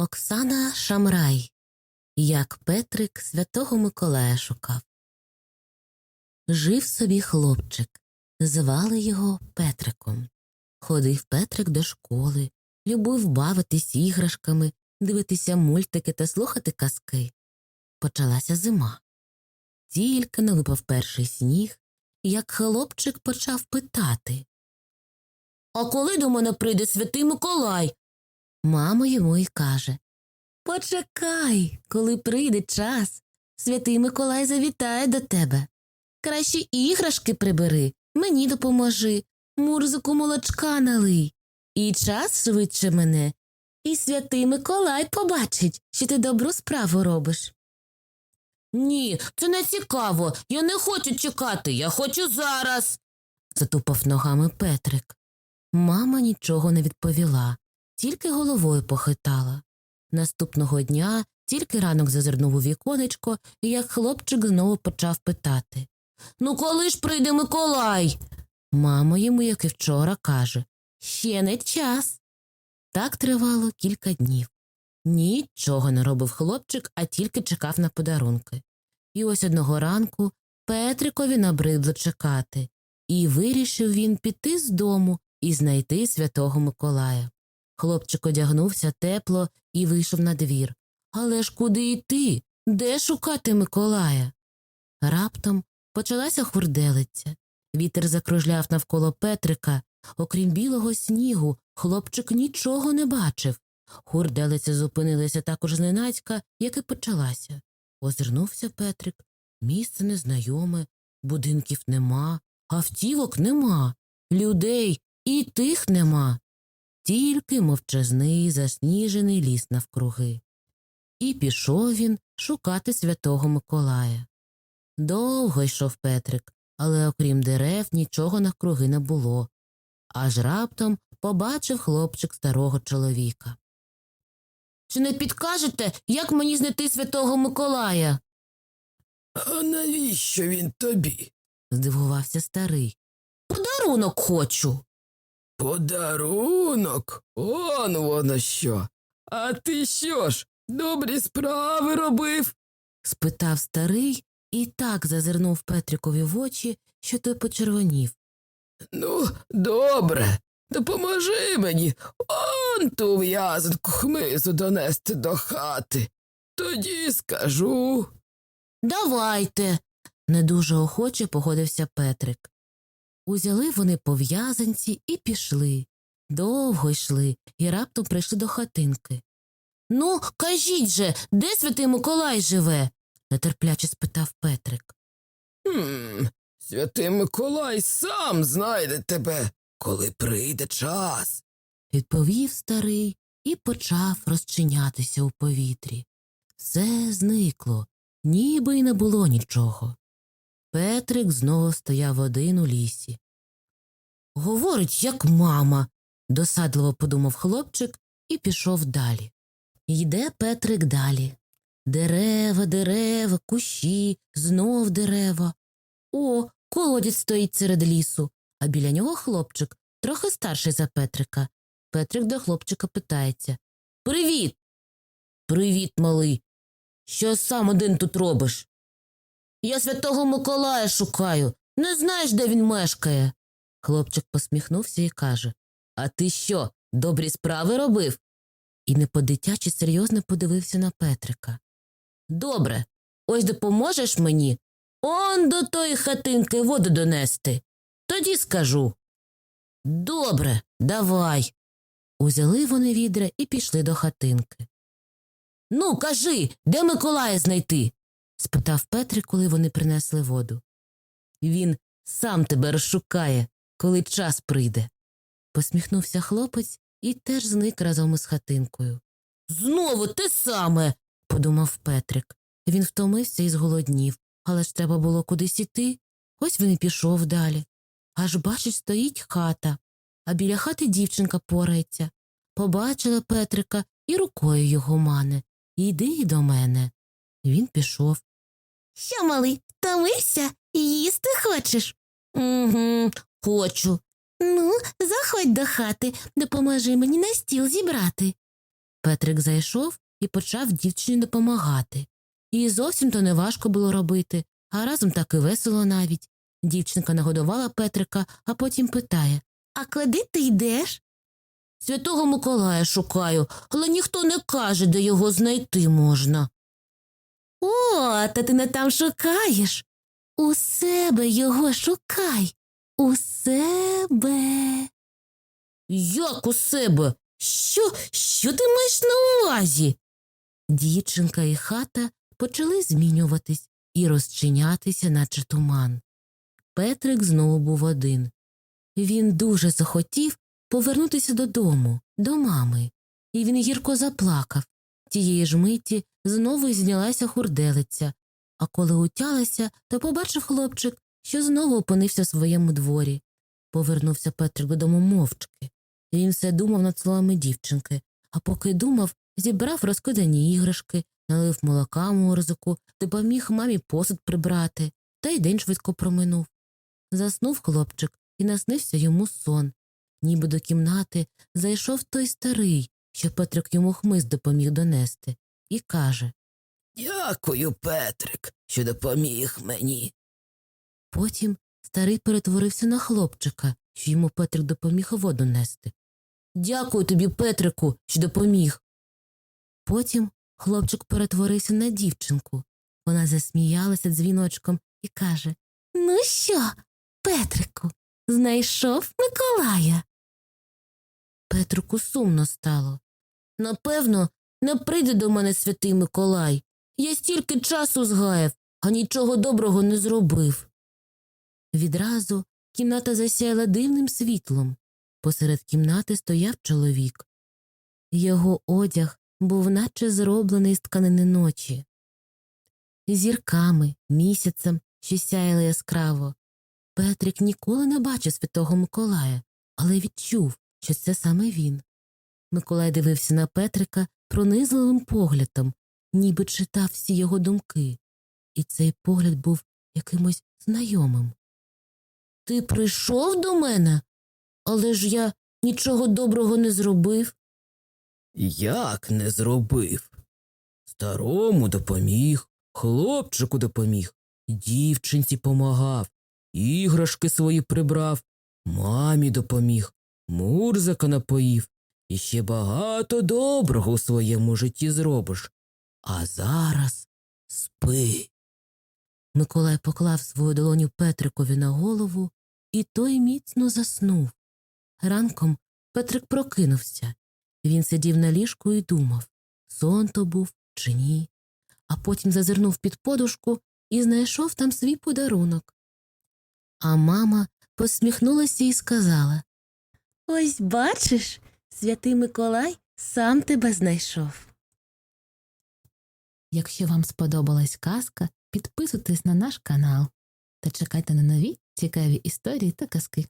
Оксана Шамрай. Як Петрик святого Миколая шукав. Жив собі хлопчик. Звали його Петриком. Ходив Петрик до школи, любив бавитись іграшками, дивитися мультики та слухати казки. Почалася зима. Тільки не випав перший сніг, як хлопчик почав питати А коли до мене прийде святий Миколай? Мама йому й каже Почекай, коли прийде час, святий Миколай завітає до тебе. Краще іграшки прибери, мені допоможи, мурзику молочка налий. І час швидше мене, і святий Миколай побачить, що ти добру справу робиш. Ні, це не цікаво. Я не хочу чекати, я хочу зараз. затупав ногами Петрик. Мама нічого не відповіла, тільки головою похитала. Наступного дня тільки ранок зазирнув у віконечко, і як хлопчик знову почав питати Ну, коли ж прийде Миколай? Мама йому, як і вчора, каже Ще не час. Так тривало кілька днів. Нічого не робив хлопчик, а тільки чекав на подарунки. І ось одного ранку Петрикові набридло чекати, і вирішив він піти з дому і знайти святого Миколая. Хлопчик одягнувся тепло і вийшов на двір. Але ж куди йти? Де шукати Миколая? Раптом почалася хурделиця. Вітер закружляв навколо Петрика. Окрім білого снігу, хлопчик нічого не бачив. Хурделиця зупинилася також зненацька, як і почалася. Озирнувся Петрик. Місце незнайоме, будинків нема, автівок нема, людей і тих нема. Тільки мовчазний засніжений ліс навкруги. І пішов він шукати святого Миколая. Довго йшов Петрик, але окрім дерев нічого навкруги не було. Аж раптом побачив хлопчик старого чоловіка. Чи не підкажете, як мені знайти святого Миколая? А навіщо він тобі? здивувався старий. Подарунок хочу. Подарунок? Он воно що. А ти що ж, добрі справи робив? спитав старий і так зазирнув Петрикові в очі, що той почервонів. Ну, добре, допоможи мені он ту в'язанку хмизу донести до хати. Тоді скажу. Давайте. не дуже охоче погодився Петрик. Узяли вони пов'язанці і пішли. Довго йшли і раптом прийшли до хатинки. Ну, кажіть же, де святий Миколай живе? нетерпляче спитав Петрик. Хм, святий Миколай сам знайде тебе, коли прийде час. відповів старий і почав розчинятися у повітрі. Все зникло, ніби й не було нічого. Петрик знову стояв один у лісі. Говорить, як мама, досадливо подумав хлопчик і пішов далі. Йде Петрик далі. Дерева, дерева, кущі, знов дерева. О, колодязь стоїть серед лісу, а біля нього хлопчик, трохи старший за Петрика. Петрик до хлопчика питається Привіт. Привіт, малий. Що сам один тут робиш? Я святого Миколая шукаю. Не знаєш, де він мешкає. Хлопчик посміхнувся і каже А ти що, добрі справи робив? І не по-дитячі серйозно подивився на Петрика. Добре, ось допоможеш мені он до тої хатинки воду донести. Тоді скажу. Добре, давай. Узяли вони відра і пішли до хатинки. Ну, кажи, де Миколая знайти? Спитав Петрик, коли вони принесли воду. Він сам тебе розшукає, коли час прийде. Посміхнувся хлопець і теж зник разом із хатинкою. Знову те саме, подумав Петрик. Він втомився і зголоднів, але ж треба було кудись іти. Ось він і пішов далі. Аж бачить, стоїть хата, а біля хати дівчинка порається. Побачила Петрика і рукою його мане. Іди до мене. Він пішов. Що, малий, втомився? Їсти хочеш? Угу, хочу. Ну, заходь до хати, допоможи мені на стіл зібрати. Петрик зайшов і почав дівчині допомагати. Їй зовсім то не важко було робити, а разом так і весело навіть. Дівчинка нагодувала Петрика, а потім питає А куди ти йдеш? Святого Миколая шукаю, але ніхто не каже, де його знайти можна. О, та ти не там шукаєш. У себе його шукай. У себе. Як у себе? Що, що ти маєш на увазі? Дівчинка і хата почали змінюватись і розчинятися, наче туман. Петрик знову був один. Він дуже захотів повернутися додому, до мами, і він гірко заплакав. Тієї ж миті знову й знялася хурделиця, а коли утялася, то побачив хлопчик, що знову опинився в своєму дворі. Повернувся Петрик додому мовчки. Він все думав над словами дівчинки, а поки думав, зібрав розкидані іграшки, налив молока морзику, допоміг мамі посуд прибрати, та й день швидко проминув. Заснув хлопчик і наснився йому сон. Ніби до кімнати зайшов той старий, що Петрик йому хмиз допоміг донести, і каже Дякую, Петрик, що допоміг мені. Потім старий перетворився на хлопчика, що йому Петрик допоміг воду нести. Дякую тобі, Петрику, що допоміг. Потім хлопчик перетворився на дівчинку. Вона засміялася дзвіночком і каже Ну що, Петрику, знайшов Миколая? Петрику сумно стало. Напевно, не прийде до мене святий Миколай. Я стільки часу згаяв, а нічого доброго не зробив. Відразу кімната засяяла дивним світлом. Посеред кімнати стояв чоловік. Його одяг був наче зроблений з тканини ночі. Зірками, місяцем, що сяяли яскраво. Петрик ніколи не бачив святого Миколая, але відчув, що це саме він. Миколай дивився на Петрика пронизливим поглядом, ніби читав всі його думки, і цей погляд був якимось знайомим. Ти прийшов до мене, але ж я нічого доброго не зробив. Як не зробив? Старому допоміг, хлопчику допоміг, дівчинці помагав, іграшки свої прибрав, мамі допоміг, мурзика напоїв, і ще багато доброго у своєму житті зробиш. А зараз спи. Миколай поклав свою долоню Петрикові на голову, і той міцно заснув. Ранком Петрик прокинувся. Він сидів на ліжку і думав, сон то був чи ні, а потім зазирнув під подушку і знайшов там свій подарунок. А мама посміхнулася і сказала Ось бачиш, святий Миколай сам тебе знайшов. Якщо вам сподобалась казка, підписуйтесь на наш канал та чекайте на нові цікаві історії та казки.